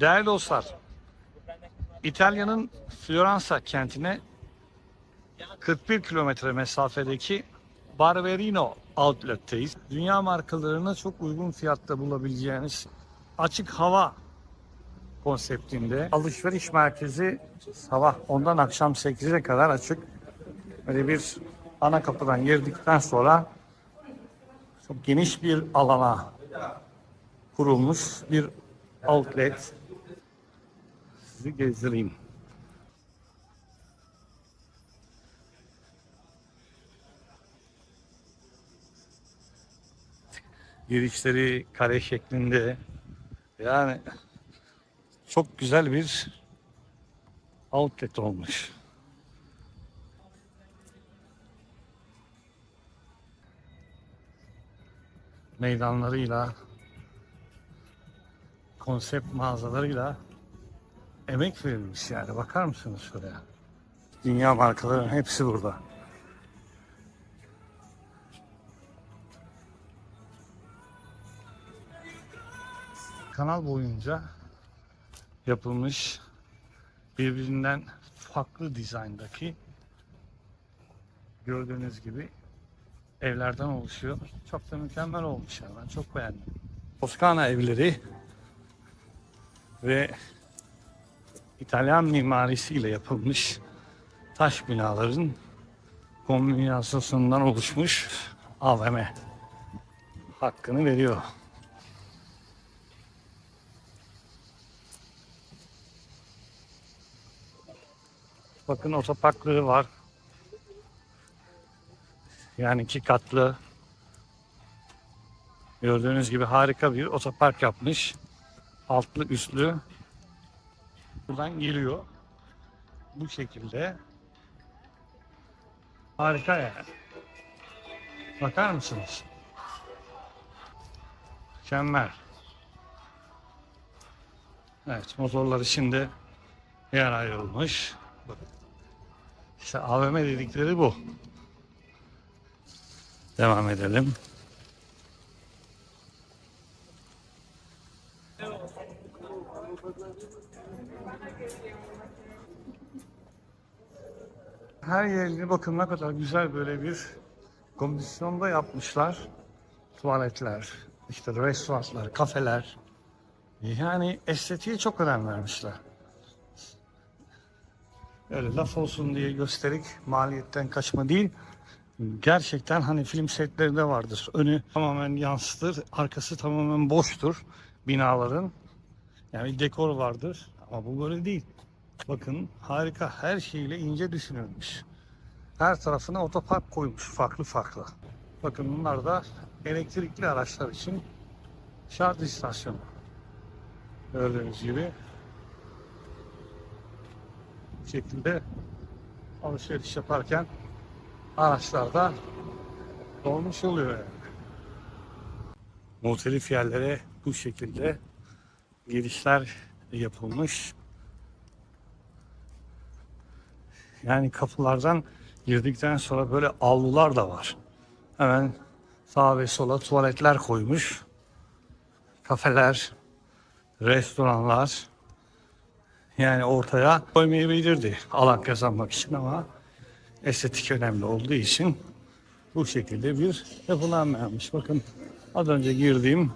Değerli dostlar, İtalya'nın Floransa kentine 41 kilometre mesafedeki Barberino Outlet'teyiz. Dünya markalarını çok uygun fiyatta bulabileceğiniz açık hava konseptinde alışveriş merkezi sabah 10'dan akşam 8'e kadar açık. Böyle bir ana kapıdan girdikten sonra çok geniş bir alana kurulmuş bir outlet. Sizi gezdireyim. Girişleri kare şeklinde. Yani çok güzel bir outlet olmuş. Meydanlarıyla, konsept mağazalarıyla emek verilmiş yani. Bakar mısınız şuraya? Dünya markalarının hepsi burada. Kanal boyunca yapılmış birbirinden farklı dizayndaki gördüğünüz gibi evlerden oluşuyor. Çok da mükemmel olmuş yani. Ben çok beğendim. Toskana evleri ve İtalyan mimarisiyle yapılmış taş binaların kombinasyonundan oluşmuş AVM hakkını veriyor. Bakın otoparkları var. Yani iki katlı. Gördüğünüz gibi harika bir otopark yapmış. Altlı üstlü. Buradan geliyor. Bu şekilde. Harika yani. Bakar mısınız? Mükemmel. Evet motorlar içinde yer ayrılmış. İşte AVM dedikleri bu. Devam edelim. Her yerini bakın ne kadar güzel böyle bir komisyonda yapmışlar. Tuvaletler, işte restoranlar, kafeler. Yani estetiğe çok önem vermişler. Öyle laf olsun diye gösterik maliyetten kaçma değil. Gerçekten hani film setlerinde vardır. Önü tamamen yansıtır, arkası tamamen boştur binaların. Yani dekor vardır ama bu böyle değil. Bakın harika her şeyle ince düşünülmüş. Her tarafına otopark koymuş farklı farklı. Bakın bunlar da elektrikli araçlar için şarj istasyonu. Gördüğünüz gibi bu şekilde alışveriş yaparken araçlarda dolmuş oluyor yani. Muhtelif yerlere bu şekilde girişler yapılmış. Yani kapılardan girdikten sonra böyle avlular da var. Hemen sağa ve sola tuvaletler koymuş. Kafeler, restoranlar. Yani ortaya koymayabilirdi alan kazanmak için ama estetik önemli olduğu için bu şekilde bir yapılanma yapmış. Bakın az önce girdiğim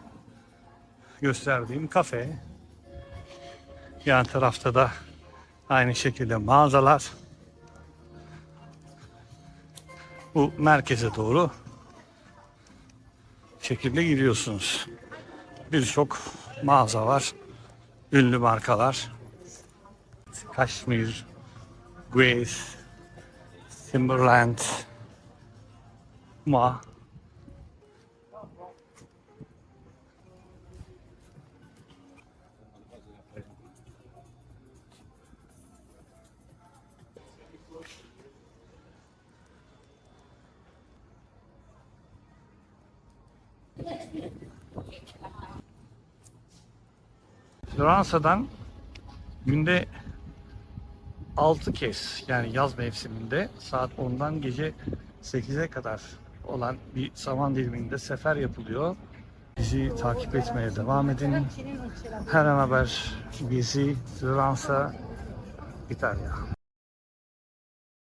gösterdiğim kafe. Yan tarafta da aynı şekilde mağazalar. Bu merkeze doğru şekilde gidiyorsunuz. Birçok mağaza var. Ünlü markalar. Kashmir, Grace, Timberland, Ma. Floransa'dan günde 6 kez yani yaz mevsiminde saat 10'dan gece 8'e kadar olan bir zaman diliminde sefer yapılıyor. Bizi takip etmeye devam edin. Her an haber, Gezi, Fransa, İtalya.